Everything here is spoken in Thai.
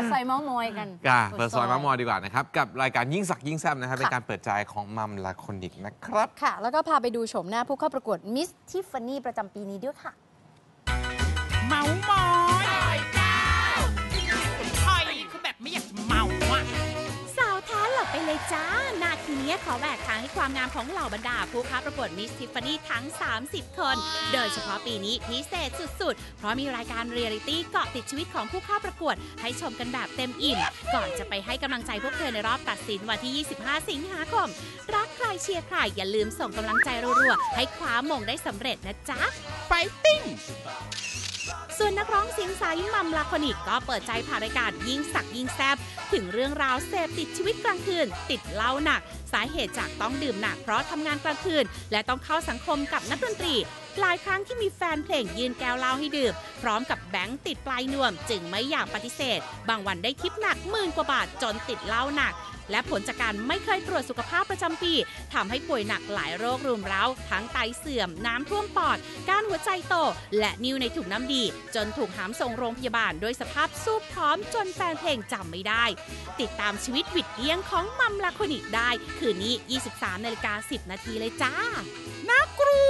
ปิดซอยเมาส์มอยกันอะเปิดซอยมามอยดีกว่านะครับ กับรายการยิ่งสักยิ่งแซบนะครับค่ะเป็นการเปิดใจของมัมลาคอนิกนะครับ ค่ะ แล้วก็พาไปดูโฉมหน้าผู้เข้าประกวดมิสทิฟฟานี่ประจำปีนี้ด้วยค่ะ จ้า นาทีนี้ขอแหวกทางให้ความงามของเหล่าบรรดาผู้เข้าประกวดมิสทิฟฟานี่ทั้ง 30 คน โดยเฉพาะปีนี้พิเศษสุดๆ เพราะมีรายการเรียลิตี้เกาะติดชีวิตของผู้เข้าประกวด ให้ชมกันแบบเต็มอิ่ม ก่อนจะไปให้กำลังใจพวกเธอในรอบตัดสินวันที่ 25 สิงหาคม รักใครเชียร์ใครอย่าลืมส่งกำลังใจรัวๆ ให้คว้ามงได้สำเร็จนะจ๊ะ ไฟติ้ง ส่วนนักร้องเสียงใสมัมลาคอนิกก็เปิดใจผ่านรายการยิ่งสักยิ่งแซบถึงเรื่องราวเสพติดชีวิตกลางคืน ติดเหล้าหนัก สาเหตุจากต้องดื่มหนักเพราะทำงานกลางคืน และต้องเข้าสังคมกับนักดนตรีหลายครั้งที่มีแฟนเพลงยืนแก้วเหล้าให้ดื่ม พร้อมกับแบงค์ติดปลายนวม จึงไม่อยากปฏิเสธ บางวันได้ทิปหนักหมื่นกว่าบาทจนติดเหล้าหนัก และผลจากการไม่เคยตรวจสุขภาพประจำปีทำให้ป่วยหนักหลายโรครุมเร้า ทั้งไตเสื่อมน้ำท่วมปอด กานหัวใจโต และนิ้วในถุงน้ำดี จนถูกหามส่งโรงพยาบาลด้วยสภาพซูบพร้อมจนแฟนเพลงจำไม่ได้ ติดตามชีวิตวิดเลี้ยงของมัมลาคนิกได้ คืนนี้ 23นาฬิกา10 นาทีเลยจ้าน่ากลัว